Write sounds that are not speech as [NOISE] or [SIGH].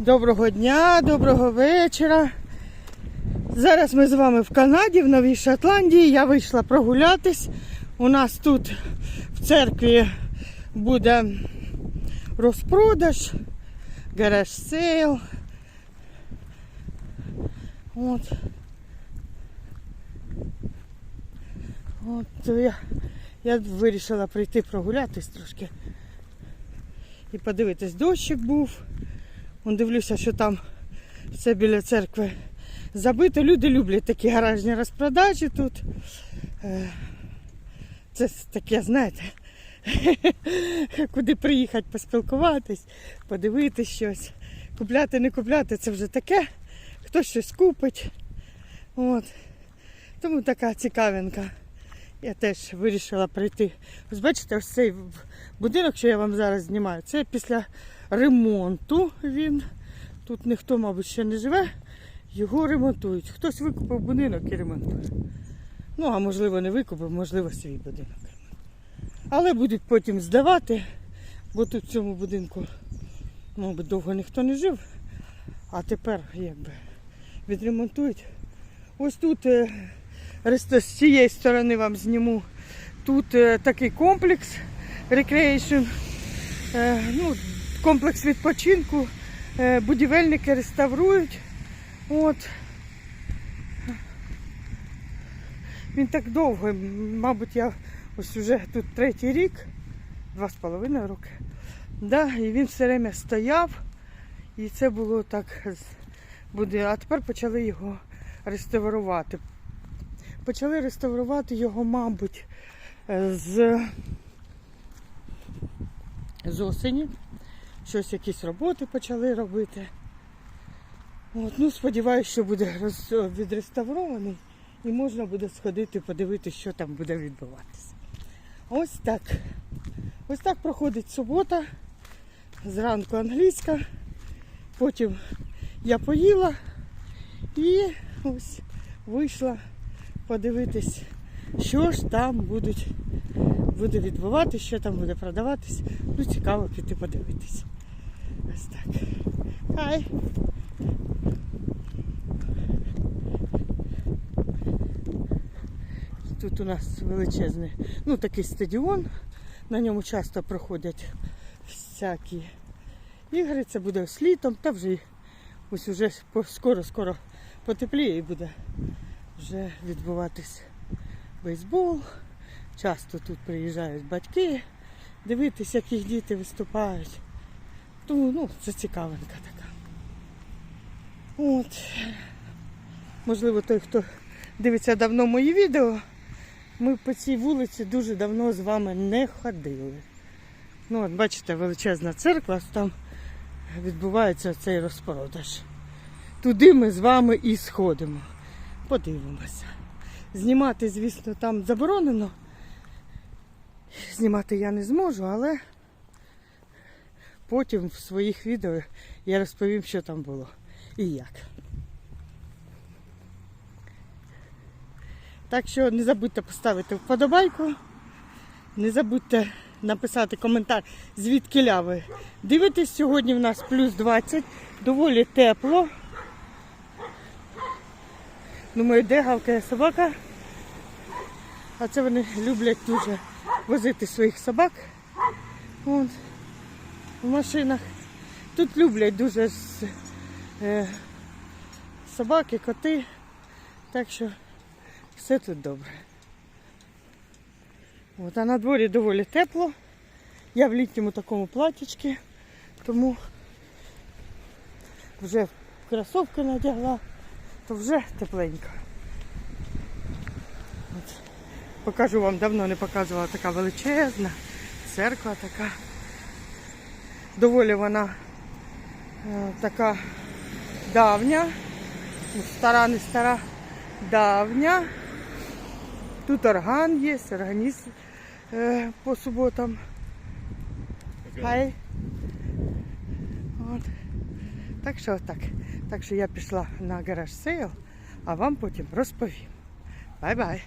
Доброго дня, доброго вечора. Зараз ми з вами в Канаді, в Новій Шотландії. Я вийшла прогулятись. У нас тут в церкві буде розпродаж, гараж сейл. От. От я, я вирішила прийти прогулятись трошки і подивитись, дощик був. Вон дивлюся, що там все біля церкви забито. Люди люблять такі гаражні розпродажі тут. Е, Це таке, знаєте, [LAUGHS] куди приїхати поспілкуватись, подивитись щось. Купляти, не купляти це вже таке. Хтось щось купить. От. Тому така цікавинка. Я теж вирішила прийти. Ось бачите, ось цей будинок, що я вам зараз знімаю, це після ремонту він. Тут ніхто, мабуть, ще не живе, його ремонтують. Хтось викупив будинок і ремонтує. Ну, а можливо, не викупив, можливо, свій будинок. Але будуть потім здавати, бо тут в цьому будинку, мабуть, довго ніхто не жив. А тепер якби відремонтують. Ось тут е, з цієї сторони вам зніму. Тут е, такий комплекс recreation, е, ну, комплекс відпочинку. Е, будівельники реставрують. От. Він так довго, мабуть, я ось уже тут третій рік, два з половиною роки. Да, і він все время стояв. І це було так буде. А тепер почали його реставрувати. Почали реставрувати його, мабуть, е, з, з осені. Щось якісь роботи почали робити. От, ну, сподіваюся, що буде роз, відреставрований і можна буде сходити подивитися, що там буде відбуватися. Ось так. Ось так проходить субота. Зранку англійська. Потім я поїла і ось вийшла подивитись, що ж там будуть, буде відбуватися, що там буде продаватись. Ну, цікаво піти подивитись. Ось так. Хай. Тут у нас величезний, ну такий стадіон. На ньому часто проходять всякі ігри. Це буде ось літом, та вже ось уже скоро-скоро потепліє і буде вже відбуватись бейсбол. Часто тут приїжджають батьки дивитися, як їх діти виступають. Тому ну, це цікавинка така. От. Можливо, той, хто дивиться давно мої відео, ми по цій вулиці дуже давно з вами не ходили. Ну, от бачите, величезна церква, там відбувається цей розпродаж. Туди ми з вами і сходимо. Подивимося. Знімати, звісно, там заборонено. Знімати я не зможу, але потім в своїх відео я розповім, що там було і як. Так що не забудьте поставити вподобайку, не забудьте написати коментар, звідки ви дивитесь. Сьогодні в нас плюс 20, доволі тепло. Думаю, де гавкає собака. А це вони люблять дуже возити своїх собак. От, в машинах. Тут люблять дуже е, собаки, коти. Так що все тут добре. От, а на дворі доволі тепло. Я в літньому такому платічці, тому вже кросовки надягла, то вже тепленько. От. Покажу вам, давно не показувала така величезна церква така. Доволі вона е, така давня, ну, стара, не стара, давня. Тут орган є, органіст е, по суботам. Хай. От. Так що так. Так що я пішла на гараж сейл, а вам потім розповім. Бай-бай.